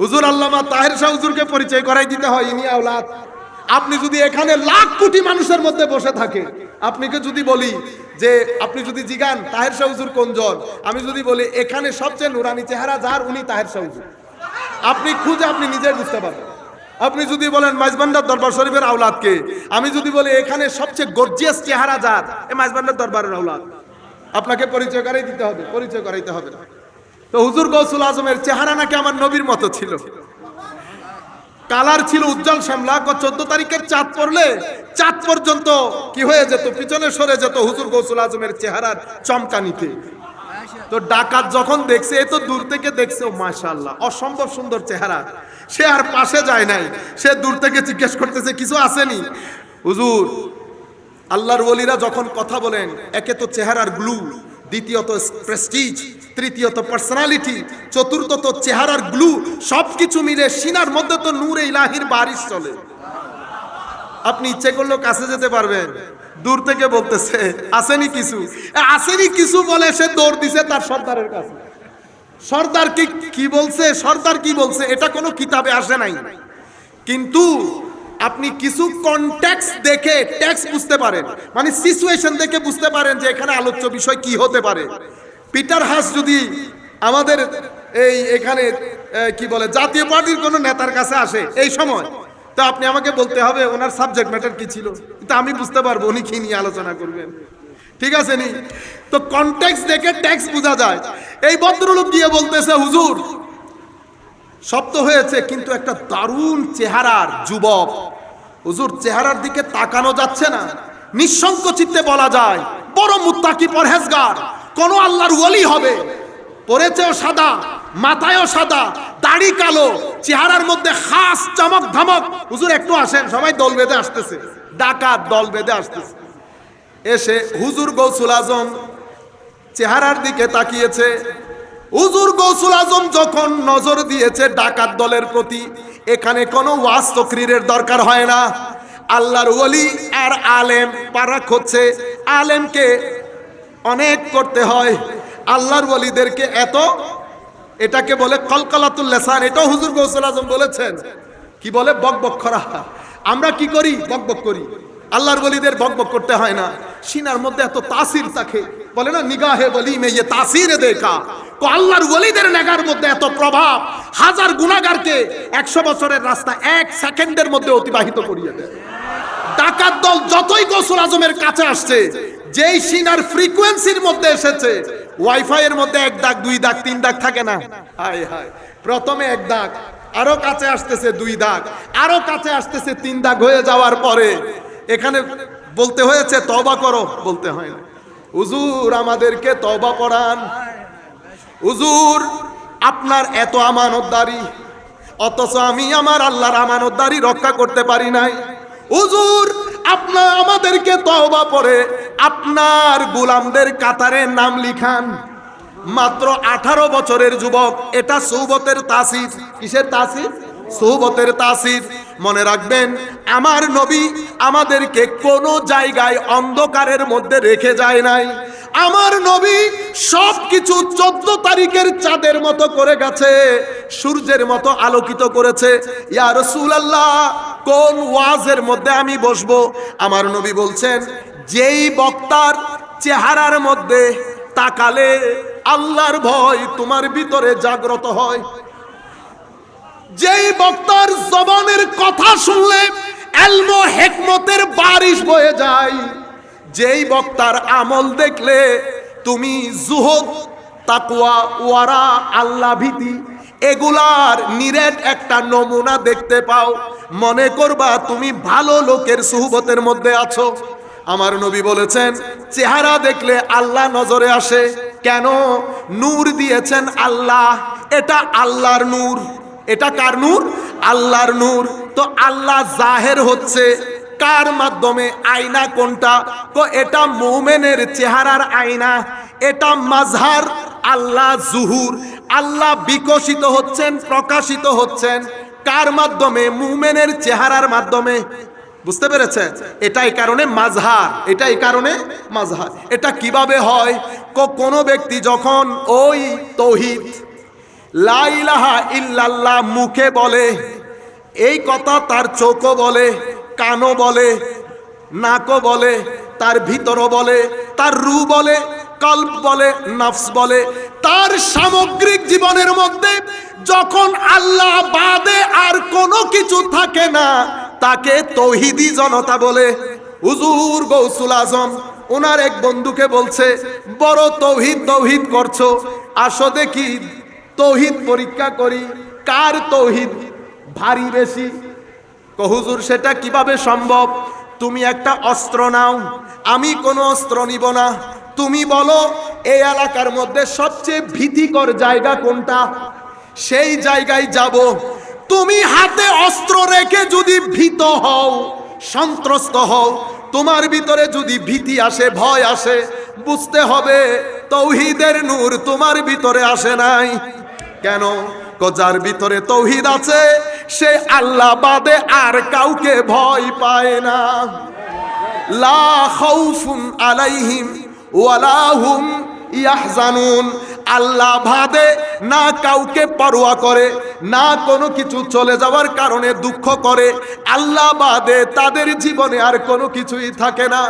হুজুর আল্লামা তাহের শাহ হুজুরকে পরিচয় করাই দিতে হয়, ইনি আওলাদ। আপনি যদি এখানে লাখ কোটি মানুষের মধ্যে বসে থাকে, আপনাকে যদি বলি যে, আপনি যদি জিগান, তাহের শাহ হুজুর কোন জন? আমি যদি বলি, এখানে সবচেয়ে নুরানি চেহারা যার, উনি তাহের শাহ হুজুর। আপনি খুঁজে আপনি নিজে বুঝতে পারবেন। আপনি যদি বলেন, মাইজবান্ডার দরবার শরীফের আওলাদকে, আমি যদি বলি, এখানে সবচেয়ে গর্জিয়াস চেহারা যার, এ মাইজবান্ডার দরবারের আওলাদ। আপনাকে পরিচয় করাই দিতে হবে, পরিচয় করাইতে হবে তো হুজুর গৌসুল আজমের চেহারা নাকি আমার নবীর মতো ছিল। কালার ছিল উজ্জ্বল শ্যামলা চোদ্দ তারিখের চাঁদ পড়লে, চাঁদ পর্যন্ত কি হয়ে যেত? পিছনে সরে যেত হুজুর গৌসুল আজমের চেহারার চমকানিতে। তো ডাকাত যখন দেখছে, এ তো দূর থেকে দেখছে, ও মাশাল্লাহ অসম্ভব সুন্দর চেহারা। সে আর পাশে যায় নাই, সে দূর থেকে জিজ্ঞেস করতেছে, কিছু আসেনি হুজুর, আল্লাহর ওলিরা যখন কথা বলেন, একে তো চেহারার গ্লু দ্বিতীয়ত প্রেস্টিজ তৃতীয়ত পার্সোনালিটি চতুর্থত চেহারার গ্লু সবকিছু মিলে সিনার মধ্যে তো নূরে ইলাহির বারিশ চলে। আপনি ইচ্ছে করলেও কাছে যেতে পারবেন। দূর থেকে বলতেছে, আসেনি কিছু। আসেনি কিছু বলে সে দৌড় দিছে তার সর্দারের কাছে। সর্দার কি কি বলছে? সর্দার কি বলছে? এটা কোনো কিতাবে আসে নাই। কিন্তু আপনি কিছু কনটেক্স দেখে ট্যাক্স বুঝতে পারেন। মানে সিচুয়েশন দেখে বুঝতে পারেন যে এখানে আলোচ্য বিষয় কি হতে পারে। পিটার হাস যদি আমাদের এই এখানে কি বলে, জাতীয় পার্টির কোনো নেতার কাছে আসে এই সময়, তো আপনি আমাকে বলতে হবে ওনার সাবজেক্ট ম্যাটার কি ছিল। কিন্তু আমি বুঝতে পারব, উনি কি নিয়ে আলোচনা করবেন। ঠিক আছে নি? তো কনটেক্স দেখে ট্যাক্স বোঝা যায়। এই ভদ্রলোক গিয়ে বলতেছে, হুজুর, সব তো হয়েছে, কিন্তু একটা দারুণ চেহারার যুবক। হুজুর, চেহারার দিকে তাকানো যাচ্ছে না। নিঃসঙ্ক চিত্তে বলা যায়, বড় মুত্তাকি পরহেজগার। কোন আল্লাহর ওলি হবে। পরেছেও সাদা, মাথায়ও সাদা, দাড়ি কালো, চেহারার মধ্যে খাস চমক ধমক হুজুর, একটু আসেন, সবাই দল বেঁধে আসতেছে। ডাকাত দল বেঁধে আসতেছে। এসে হুজুর গৌসুল আজম চেহারার দিকে তাকিয়েছে। হুজুর গৌসুল আজম যখন নজর দিয়েছে ডাকাত দলের প্রতি, এখানে কোনো ওয়াজ তকরিরের দরকার হয় না। আল্লাহর ওলি আর আলেম পারাক হচ্ছে। আলেমকে অনেক করতে হয়। আল্লাহর ওলিদেরকে এত, এটাকে বলে কলকলাতুল এটাও হুজুর গৌসুল আজম বলেছেন। কি বলে? বক বক করা। আমরা কি করি? বক বক করি। আল্লাহর বলিদের বক বক করতে হয় না। সিনার মধ্যে এত তাসির থাকে। বলে না, নিগাহে বলি মে ইয়ে তাসিরে দেখা। তো আল্লাহর ওলিদের নেগার মধ্যে এত প্রভাব, হাজার গুণাগারকে একশো বছরের রাস্তা এক সেকেন্ডের মধ্যে অতিবাহিত করিয়ে দেয়। ডাকাত দল যতই গোসল আজমের কাছে আসছে যেই সিনার ফ্রিকোয়েন্সির মধ্যে এসেছে ওয়াইফাই এর মধ্যে এক দাগ, দুই দাগ, তিন দাগ থাকে না। হায় হায়। প্রথমে এক দাগ, আরও কাছে আসতেছে দুই দাগ, আরও কাছে আসতেছে তিন দাগ হয়ে যাওয়ার পরে এখানে বলতে হয়েছে তবা করো, বলতে হয় না। হুজুর, আমাদেরকে তবা পড়ান। হুজুর, আপনার এত আমানতদারি, অথচ আমি আমার আল্লাহর আমানতদারি রক্ষা করতে পারি নাই। হুজুর আপনার আমাদেরকে তওবা পড়ে আপনার গোলামদের কাতারে নাম লিখান। মাত্র আঠারো বছরের যুবক, এটা সৌবতের তাসির। কিসের তাসির? সৌবতের তাসির। মনে রাখবেন, আমার নবী আমাদেরকে কোনো জায়গায় অন্ধকারের মধ্যে রেখে যায় নাই। আমার নবী সব কিছু চোদ্দ তারিখের চাঁদের মতো করে গেছে, সূর্যের মতো আলোকিত করেছে। ইয়া রাসূলুল্লাহ, কোন ওয়াজের মধ্যে আমি বসবো? আমার নবী বলছেন যেই বক্তার চেহারার মধ্যে তাকালে আল্লাহর ভয় তোমার ভিতরে জাগ্রত হয়। যেই বক্তার জবানের কথা শুনলে এলমো হেকমতের বারিশ বয়ে যায়। যেই বক্তার আমল দেখলে তুমি জুহদ তাকুয়া ওয়ারা, আল্লাহ ভীতি, এগুলার নিরেট একটা নমুনা দেখতে পাও। মনে করবা তুমি ভালো লোকের সুহবতের মধ্যে আছো। আমার নবী বলেছেন, চেহারা দেখলে আল্লাহ নজরে আসে। কেন? নূর দিয়েছেন আল্লাহ। এটা আল্লাহর নূর। এটা কার নূর? আল্লাহর নূর। তো আল্লাহ জাহের হচ্ছে। কার মাধ্যমে? আয়না কোনটা? তো এটা মুমেনের চেহারার আয়না। এটা মাঝহার আল্লাহ জুহুর। আল্লাহ বিকশিত হচ্ছেন, প্রকাশিত হচ্ছেন। কার মাধ্যমে? মুমেনের চেহারার মাধ্যমে। বুঝতে পেরেছেন? এটাই কারণে মাঝহার, এটাই কারণে মাঝহার। এটা কীভাবে হয়? কোনো ব্যক্তি যখন ওই তৌহিদ লাইলাহা ইল্লাল্লাহ মুখে বলে, এই কথা তার চোখও বলে, কানও বলে, নাকও বলে, তার ভিতরও বলে, তার রু বলে, কল্প বলে, নফস বলে, তার সামগ্রিক জীবনের মধ্যে যখন আল্লাহ বাদে আর কোনো কিছু থাকে না তাকে তৌহিদি জনতা বলে। হুজুর গৌসুল আজম ওনার এক বন্ধুকে বলছে, বড় তৌহিদ তৌহিদ করছ, আসো দেখি, তৌহিদ পরীক্ষা করি, কার তৌহিদ ভারী বেশি? কহুজুর সেটা কীভাবে সম্ভব? তুমি একটা অস্ত্র নাও, আমি কোনো অস্ত্র নিব না। তুমি বলো এই এলাকার মধ্যে সবচেয়ে ভীতিকর জায়গা কোনটা? সেই জায়গায় যাব। তুমি হাতে অস্ত্র রেখে যদি ভীত হও, সন্ত্রস্ত হও, তোমার ভিতরে যদি ভীতি আসে, ভয় আসে, বুঝতে হবে তৌহিদের নূর তোমার ভিতরে আসে নাই। কেন? যার ভিতরে তৌহিদ আছে, সে আল্লাহ বাদে আর কাউকে ভয় পায় না। লা খাউফুন আলাইহিম ওয়ালা হুম ইয়াহজানুন। আল্লাহ ভাদে না কাউকে পরোয়া করে, না কোনো কিছু চলে যাওয়ার কারণে দুঃখ করে, আল্লাহ বাদে তাদের জীবনে আর কোনো কিছুই থাকে না।